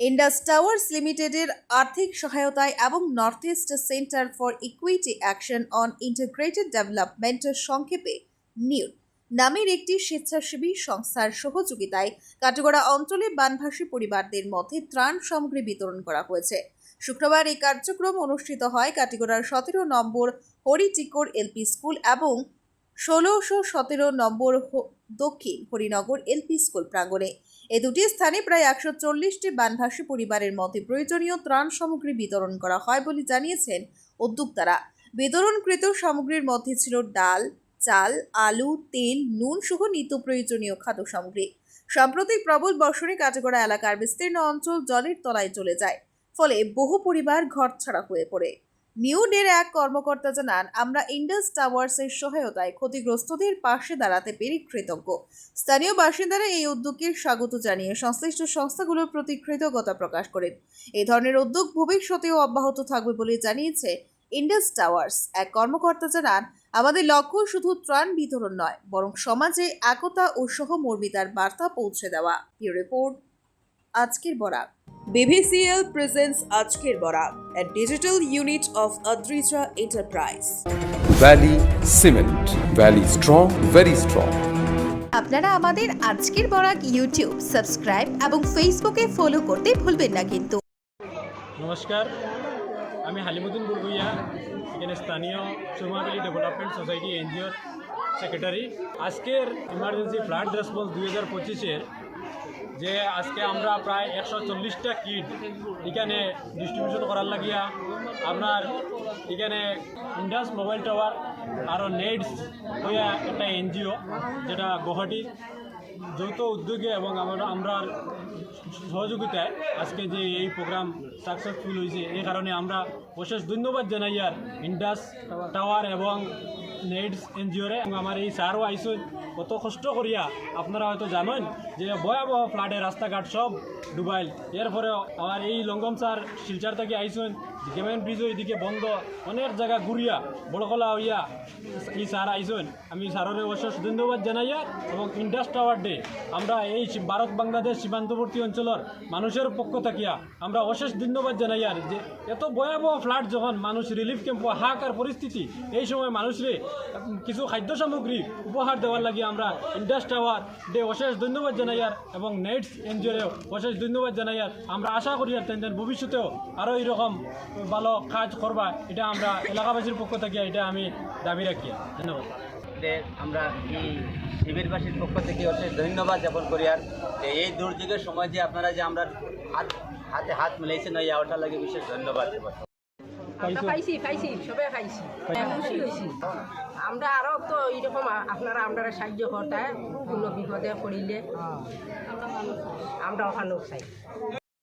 Indus towers লিমিটেডের আর্থিক সহায়তায় এবং north east centre for equity action on integrated ডেভেলপমেন্টের সংক্ষেপে নিউট নামের একটি স্বেচ্ছাসেবী সংস্থার সহযোগিতায় কাটিগড়া অঞ্চলে বানভাসী পরিবারদের মধ্যে ত্রাণ সামগ্রী বিতরণ করা হয়েছে। শুক্রবার এই কার্যক্রম অনুষ্ঠিত হয় কাটিগড়ার সতেরো নম্বর হরিটিকর এলপি স্কুল এবং ষোলোশো সতেরো নম্বর দক্ষিণ হরিনগর এলপি স্কুল প্রাঙ্গণে। এই দুটি স্থানে প্রায় একশো চল্লিশটি বানভাসী পরিবারের মধ্যে প্রয়োজনীয় ত্রাণ সামগ্রী বিতরণ করা হয় বলে জানিয়েছেন উদ্যোক্তারা। বিতরণকৃত সামগ্রীর মধ্যে ছিল ডাল, চাল, আলু, তেল, নুন সহ নিত্য প্রয়োজনীয় খাদ্য সামগ্রী। সাম্প্রতিক প্রবল বর্ষণে কাটেগড়া এলাকার বিস্তীর্ণ অঞ্চল জলের তলায় চলে যায়, ফলে বহু পরিবার ঘর ছাড়া হয়ে পড়ে। নিউডের এক কর্মকর্তা জানান, আমরা ইন্ডাস টাওয়ার্সের সহায়তায় ক্ষতিগ্রস্তদের পাশে দাঁড়াতে পেরে কৃতজ্ঞ। স্থানীয় বাসিন্দারা এই উদ্যোগকে স্বাগত জানিয়ে সংশ্লিষ্ট সংস্থাগুলোর প্রতি কৃতজ্ঞতা প্রকাশ করেন। এই ধরনের উদ্যোগ ভবিষ্যতেও অব্যাহত থাকবে বলে জানিয়েছে ইন্ডাস টাওয়ার্স। এক কর্মকর্তা জানান, আমাদের লক্ষ্য শুধু ত্রাণ বিতরণ নয়, বরং সমাজে একতা ও সহমর্মিতার বার্তা পৌঁছে দেওয়া। রিপোর্ট, আজকের বরাক BVCL প্রেজেন্স আজকের Barak a digital unit of Adrija Enterprise. Valley Cement. Valley strong, very strong. আপনারা আমাদের আজকের বরাক ইউটিউব সাবস্ক্রাইব এবং ফেসবুকে ফলো করতে ভুলবেন না কিন্তু নমস্কার আমি হালিমুদ্দিন বুরগুইয়া এখানে স্থানীয় সুমাকালী ডেভেলপমেন্ট সোসাইটি এনজিওর সেক্রেটারি আজকের ইমার্জেন্সি ফ্লাড রেসপন্স দুই হাজার পঁচিশের যে আজকে আমরা প্রায় একশো চল্লিশটা কিট এখানে ডিস্ট্রিবিউশন করার লাগিয়া আপনার এখানে ইন্ডাস মোবাইল টাওয়ার আরও নেটস হইয়া একটা এনজিও যেটা গুয়াহাটি যৌথ উদ্যোগে এবং আমরা আমরা সহযোগিতায় আজকে যে এই প্রোগ্রাম সাকসেসফুল হয়েছে এই কারণে আমরা অশেষ ধন্যবাদ জানাই আর ইন্ডাস টাওয়ার এবং নেটস এনজিওরে আমার এই স্যারও আইসুন কত কষ্ট করিয়া আপনারা হয়তো জানেন যে ভয়াবহ ফ্লাডে রাস্তাঘাট সব ডুবাইল। এরপরে আমার এই লঙ্গম স্যার শিলচার থেকে আইসুন গেমেন ব্রিজও এদিকে বন্ধ, অনেক জায়গা ঘুরিয়া বড়কলা হইয়া এই স্যার আইসুন আমি স্যারের অশেষ ধন্যবাদ জানাইয়া এবং ইন্ডাস টাওয়ার ডে আমরা এই ভারত বাংলাদেশ সীমান্তবর্তী অঞ্চলের মানুষের পক্ষ থাকিয়া। আমরা অশেষ ধন্যবাদ জানাই আর যে এত ভয়াবহ ফ্লাড যখন মানুষ রিলিফ ক্যাম্প হাহাকার পরিস্থিতি এই সময় মানুষরে কিছু খাদ্য সামগ্রী উপহার দেওয়ার লাগে আমরা ইন্ডাস টাওয়ার ডে অশেষ ধন্যবাদ জানাই আর, এবং নেটস এনজিওরে অশেষ ধন্যবাদ জানাই আর। আমরা আশা করি আর তেন ভবিষ্যতেও আরও এইরকম ভালো কাজ করবা, এটা আমরা এলাকাবাসীর পক্ষ থেকে, এটা আমি দাবি রাখি। ধন্যবাদ। আমরা শিবিরবাসীর পক্ষ থেকে অশেষ ধন্যবাদ জ্ঞাপন করি আর এই দুর্যোগের সময় যে আপনারা যে আমরা হাত হাতে হাত মিলাইছেন, এই ওটার লাগে বিশেষ ধন্যবাদ। আমরা সবে পাইছি হ্যাঁ, খুশি হয়েছি আমরা আরও তো এইরকম আপনারা আমরা সাহায্য করতে কোনো বিপদে পড়িলে আমরা ওখানে চাই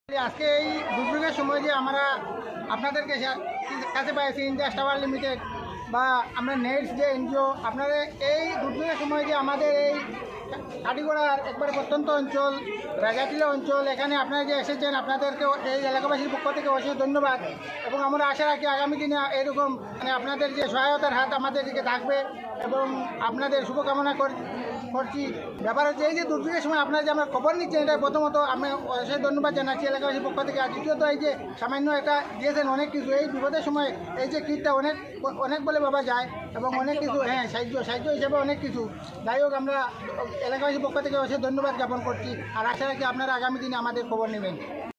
আজকে এই দুর্যোগের সময় যে আমরা আপনাদেরকে কাছে কাছে পাইছি ইন্ডিয়া টাওয়ার লিমিটেড বা আমরা নেটস যে এনজিও আপনাদের এই দুর্যোগের সময় যে আমাদের এই কাটিগড়ার একবারে প্রত্যন্ত অঞ্চল, রাজাটিলা অঞ্চল, এখানে আপনারা যে এসেছেন, আপনাদেরকে এই এলাকাবাসীর পক্ষ থেকে অশেষ ধন্যবাদ। এবং আমরা আশা রাখি আগামী দিনে এরকম মানে আপনাদের যে সহায়তার হাত আমাদের দিকে থাকবে এবং আপনাদের শুভকামনা কর, করছি। ব্যাপার হচ্ছে এই যে দুর্যোগের সময় আপনারা যে আমরা খবর নিচ্ছেন এটা প্রথমত আমি অশেষ ধন্যবাদ জানাচ্ছি এলাকাবাসীর পক্ষ থেকে। আর দ্বিতীয়ত এই যে সামান্য একটা দিয়েছেন অনেক কিছু, এই বিপদের সময় এই যে কিটটা অনেক অনেক বলে ভাবা যায় এবং অনেক কিছু হ্যাঁ সাহায্য সাহায্য হিসেবে অনেক কিছু। যাই হোক, আমরা এলাকাবাসীর পক্ষ থেকে অবশ্যই ধন্যবাদ জ্ঞাপন করছি আর আশা রাখি আপনারা আগামী দিনে আমাদের খবর নেবেন।